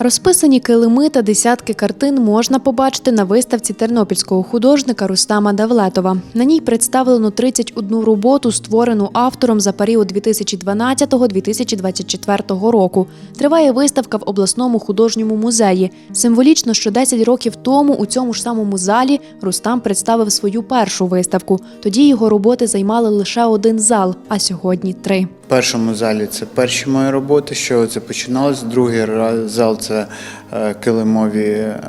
Розписані килими та десятки картин можна побачити на виставці тернопільського художника Рустама Давлетова. На ній представлено 31 роботу, створену автором за період 2012-2024 року. Триває виставка в обласному художньому музеї. Символічно, що 10 років тому у цьому ж самому залі Рустам представив свою першу виставку. Тоді його роботи займали лише один зал, а сьогодні три. Першому залі це перші мої роботи, що це починалось. Другий зал це килимові е,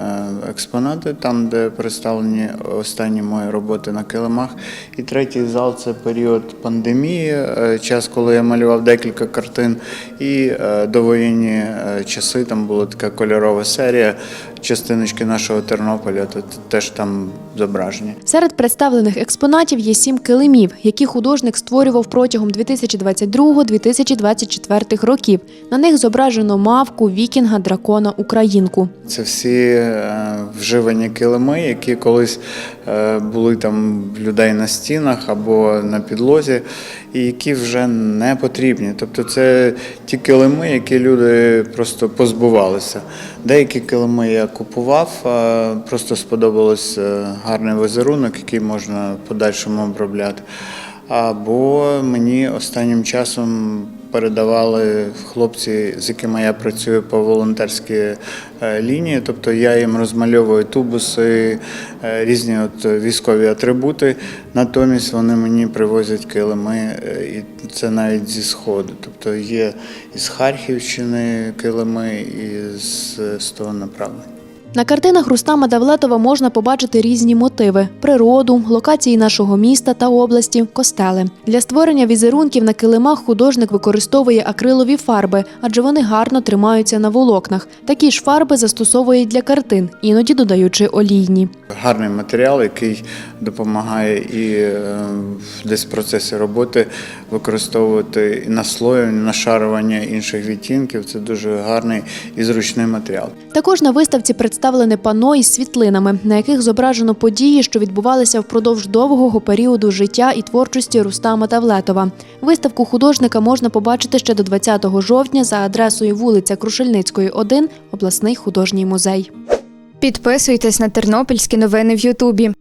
експонати, там, де представлені останні мої роботи на килимах. І третій зал це період пандемії, е, час, коли я малював декілька картин. І е, довоєнні е, часи там була така кольорова серія. Частиночки нашого Тернополя, то теж там зображені. Серед представлених експонатів є сім килимів, які художник створював протягом 2022-2024 років. На них зображено мавку, вікінга, дракона, українку. Це всі е, вживані килими, які колись е, були там людей на стінах або на підлозі, і які вже не потрібні. Тобто це ті килими, які люди просто позбувалися. Деякі килими я купував, е, просто сподобалось гарний візерунок, який можна в подальшому обробляти. Або мені останнім часом передавали хлопці, з якими я працюю по волонтерській е, лінії. Тобто я їм розмальовую тубуси, е, різні от військові атрибути. Натомість вони мені привозять килими, е, і це навіть зі сходу. Тобто є із Харківщини килими, і з, того направлення. На картинах Рустама Давлетова можна побачити різні мотиви: природу, локації нашого міста та області, костели. Для створення візерунків на килимах художник використовує акрилові фарби, адже вони гарно тримаються на волокнах. Такі ж фарби застосовує для картин, іноді додаючи олійні. Гарний матеріал, який допомагає і е, десь в процесі роботи використовувати і наслоювання, нашарування інших відтінків. Це дуже гарний і зручний матеріал. Також на виставці представлене пано із світлинами, на яких зображено події, що відбувалися впродовж довгого періоду життя і творчості Рустама Тавлетова. Виставку художника можна побачити ще до 20 жовтня за адресою вулиця Крушельницької, 1, обласний художній музей. Підписуйтесь на тернопільські новини в Ютубі.